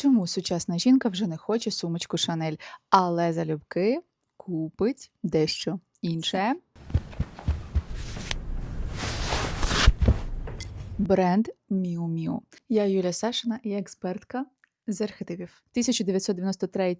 Чому сучасна жінка вже не хоче сумочку Шанель, але залюбки купить дещо інше. Бренд Miu Miu. Я Юля Сашина і експертка з архетипів. У 1993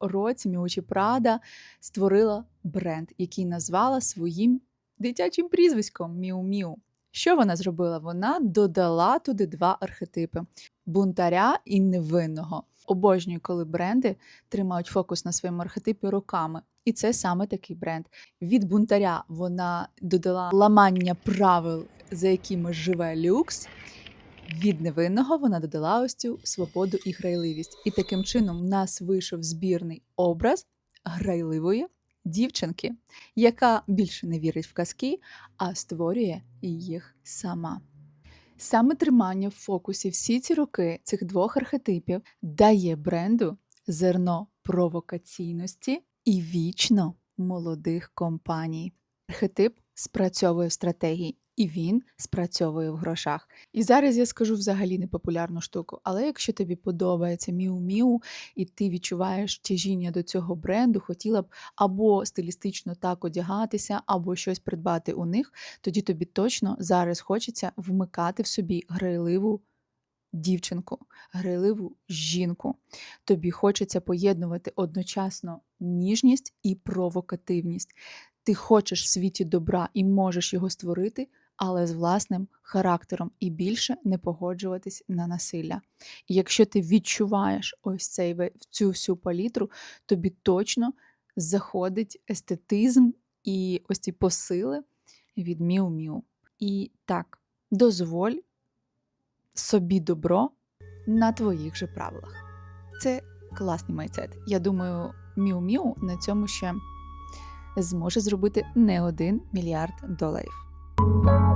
році Міучі Прада створила бренд, який назвала своїм дитячим прізвиськом Miu Miu. Що вона зробила? Вона додала туди два архетипи: бунтаря і невинного. Обожнюю, коли бренди тримають фокус на своєму архетипі роками. І це саме такий бренд. Від бунтаря вона додала ламання правил, за якими живе люкс. Від невинного вона додала ось цю свободу і грайливість. І таким чином в нас вийшов збірний образ грайливої дівчинки, яка більше не вірить в казки, а створює їх сама. Саме тримання в фокусі всі ці роки цих двох архетипів дає бренду зерно провокаційності і вічно молодих компаній. Архетип спрацьовує стратегії, і він спрацьовує в грошах. І зараз я скажу взагалі непопулярну штуку. Але якщо тобі подобається Міу-Міу, і ти відчуваєш тяжіння до цього бренду, хотіла б або стилістично так одягатися, або щось придбати у них, тоді тобі точно зараз хочеться вмикати в собі грайливу дівчинку, грайливу жінку. Тобі хочеться поєднувати одночасно ніжність і провокативність. Ти хочеш в світі добра і можеш його створити, але з власним характером і більше не погоджуватись на насилля. І якщо ти відчуваєш ось цей цю всю палітру, тобі точно заходить естетизм і ось ці посили від Міу-Міу. І так, дозволь собі добро на твоїх же правилах. Це класний майцет. Я думаю, Міу-Міу на цьому ще зможе зробити не один мільярд доларів. Música